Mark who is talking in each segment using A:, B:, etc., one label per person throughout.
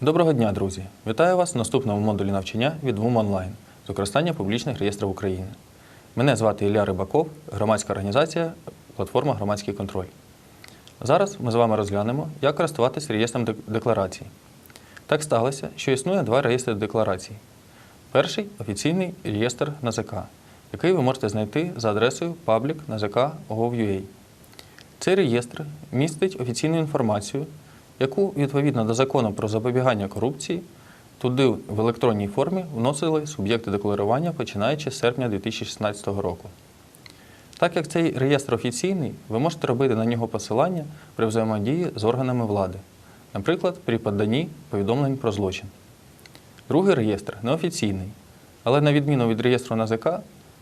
A: Доброго дня, друзі! Вітаю вас в наступному модулі навчання від ВУМ онлайн з використання публічних реєстрів України. Мене звати Ілля Рибаков, громадська організація Платформа Громадський контроль. Зараз ми з вами розглянемо, як користуватися реєстром декларацій. Так сталося, що існує два реєстри декларацій. Перший офіційний реєстр НАЗК, який ви можете знайти за адресою public.nazk.gov.ua. Цей реєстр містить офіційну інформацію, яку відповідно до закону про запобігання корупції туди в електронній формі вносили суб'єкти декларування починаючи з серпня 2016 року. Так як цей реєстр офіційний, ви можете робити на нього посилання при взаємодії з органами влади, наприклад, при поданні повідомлень про злочин. Другий реєстр неофіційний, але на відміну від реєстру НАЗК,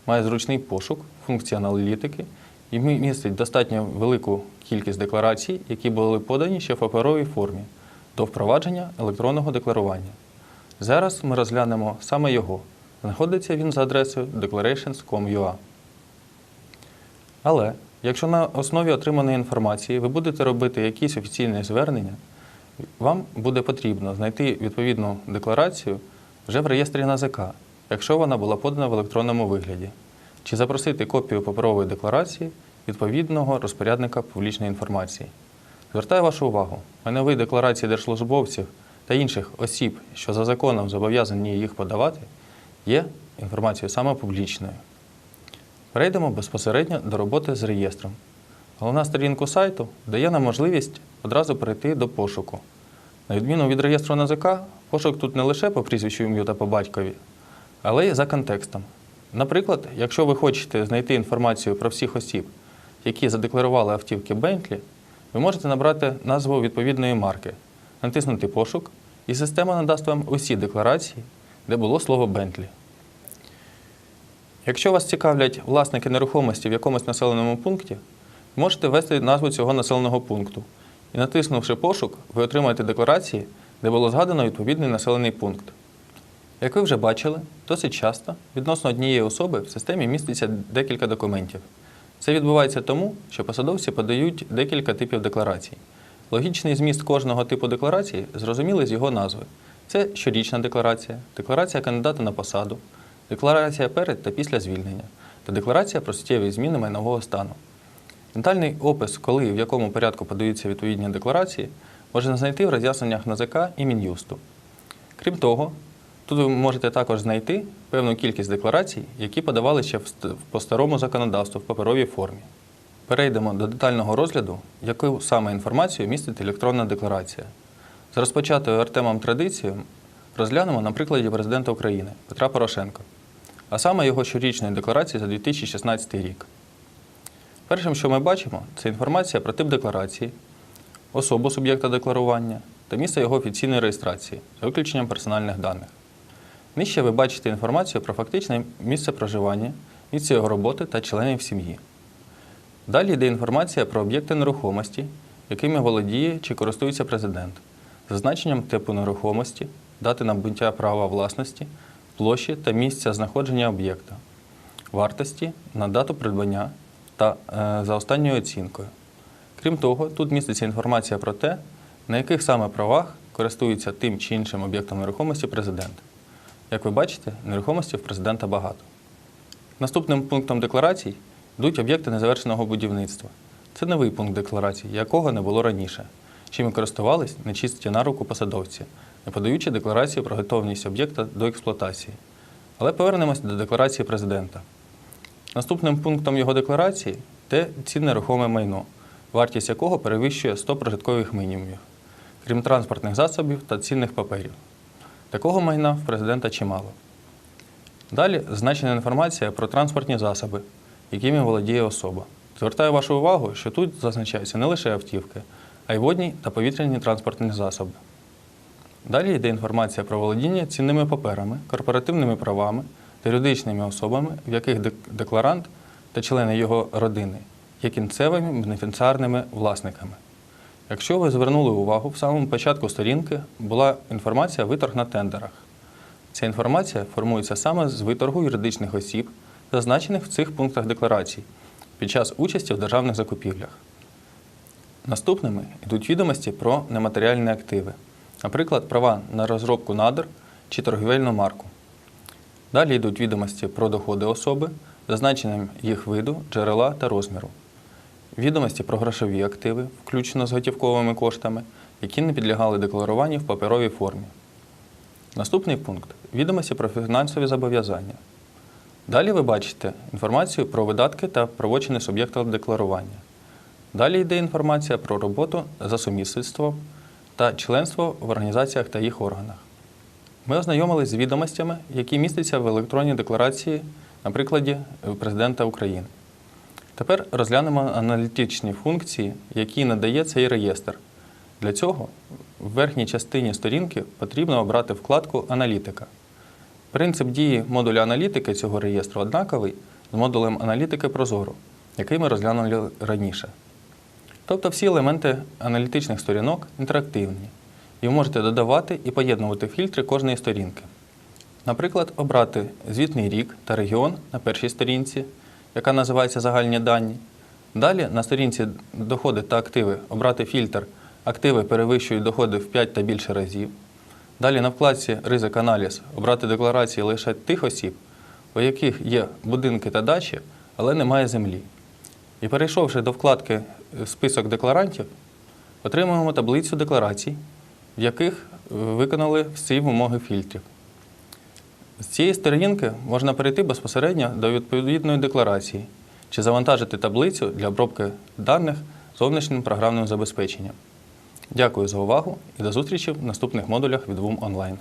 A: має зручний пошук, функції аналітики і містить достатньо велику кількість декларацій, які були подані ще в паперовій формі до впровадження електронного декларування. Зараз ми розглянемо саме його. Знаходиться він за адресою declarations.com.ua. Але якщо на основі отриманої інформації ви будете робити якісь офіційні звернення, вам буде потрібно знайти відповідну декларацію вже в реєстрі НАЗК, якщо вона була подана в електронному вигляді, чи запросити копію паперової декларації відповідного розпорядника публічної інформації. Звертаю вашу увагу, майнові декларації держслужбовців та інших осіб, що за законом зобов'язані їх подавати, є інформацією саме публічною. Перейдемо безпосередньо до роботи з реєстром. Головна сторінка сайту дає нам можливість одразу перейти до пошуку. На відміну від реєстру НАЗК, пошук тут не лише по прізвищу ім'ю та по батькові, але й за контекстом. Наприклад, якщо ви хочете знайти інформацію про всіх осіб, які задекларували автівки Bentley, ви можете набрати назву відповідної марки, натиснути пошук, і система надасть вам усі декларації, де було слово Bentley. Якщо вас цікавлять власники нерухомості в якомусь населеному пункті, можете ввести назву цього населеного пункту. І натиснувши пошук, ви отримаєте декларації, де було згадано відповідний населений пункт. Як ви вже бачили, досить часто відносно однієї особи в системі міститься декілька документів. Це відбувається тому, що посадовці подають декілька типів декларацій. Логічний зміст кожного типу декларації зрозумілий з його назви. Це щорічна декларація, декларація кандидата на посаду, декларація перед та після звільнення та декларація про суттєві зміни майнового стану. Детальний опис, коли і в якому порядку подаються відповідні декларації, можна знайти в роз'ясненнях НАЗК і Мін'юсту. Крім того, тут ви можете також знайти певну кількість декларацій, які подавали ще по старому законодавству в паперовій формі. Перейдемо до детального розгляду, яку саме інформацію містить електронна декларація. З розпочатою Артемом традицією розглянемо на прикладі президента України Петра Порошенка, а саме його щорічної декларації за 2016 рік. Першим, що ми бачимо, це інформація про тип декларації, особу суб'єкта декларування та місце його офіційної реєстрації за виключенням персональних даних. Нижче ви бачите інформацію про фактичне місце проживання, місце його роботи та членів сім'ї. Далі йде інформація про об'єкти нерухомості, якими володіє чи користується президент, зазначенням типу нерухомості, дати набуття права власності, площі та місця знаходження об'єкта, вартості на дату придбання та е, за останньою оцінкою. Крім того, тут міститься інформація про те, на яких саме правах користується тим чи іншим об'єктом нерухомості президент. Як ви бачите, нерухомості в президента багато. Наступним пунктом декларацій йдуть об'єкти незавершеного будівництва. Це новий пункт декларації, якого не було раніше, чим і користувались нечисті на руку посадовці, не подаючи декларацію про готовність об'єкта до експлуатації. Але повернемося до декларації президента. Наступним пунктом його декларації те цінне рухоме майно, вартість якого перевищує 100 прожиткових мінімумів, крім транспортних засобів та цінних паперів. Такого майна в президента чимало. Далі значена інформація про транспортні засоби, якими володіє особа. Звертаю вашу увагу, що тут зазначаються не лише автівки, а й водні та повітряні транспортні засоби. Далі йде інформація про володіння цінними паперами, корпоративними правами та юридичними особами, в яких декларант та члени його родини є кінцевими бенефіціарними власниками. Якщо ви звернули увагу, в самому початку сторінки була інформація виторг на тендерах. Ця інформація формується саме з виторгу юридичних осіб, зазначених в цих пунктах декларацій, під час участі в державних закупівлях. Наступними йдуть відомості про нематеріальні активи, наприклад, права на розробку надр чи торгівельну марку. Далі йдуть відомості про доходи особи, зазначенням їх виду, джерела та розміру. Відомості про грошові активи, включно з готівковими коштами, які не підлягали декларуванню в паперовій формі. Наступний пункт відомості про фінансові зобов'язання. Далі ви бачите інформацію про видатки та правочини суб'єкта декларування. Далі йде інформація про роботу за сумісництвом та членство в організаціях та їх органах. Ми ознайомились з відомостями, які містяться в електронній декларації на прикладі президента України. Тепер розглянемо аналітичні функції, які надає цей реєстр. Для цього в верхній частині сторінки потрібно обрати вкладку Аналітика. Принцип дії модуля аналітики цього реєстру однаковий з модулем аналітики Прозоро, який ми розглянули раніше. Тобто всі елементи аналітичних сторінок інтерактивні, і ви можете додавати і поєднувати фільтри кожної сторінки. Наприклад, обрати звітний рік та регіон на першій сторінці, яка називається Загальні дані. Далі на сторінці доходи та активи обрати фільтр Активи перевищують доходи в 5 та більше разів. Далі на вкладці Ризик аналіз обрати декларації лише тих осіб, у яких є будинки та дачі, але немає землі. І перейшовши до вкладки Список декларантів, отримуємо таблицю декларацій, в яких виконали всі вимоги фільтрів. З цієї сторінки можна перейти безпосередньо до відповідної декларації чи завантажити таблицю для обробки даних зовнішнім програмним забезпеченням. Дякую за увагу і до зустрічі в наступних модулях від WUM Online.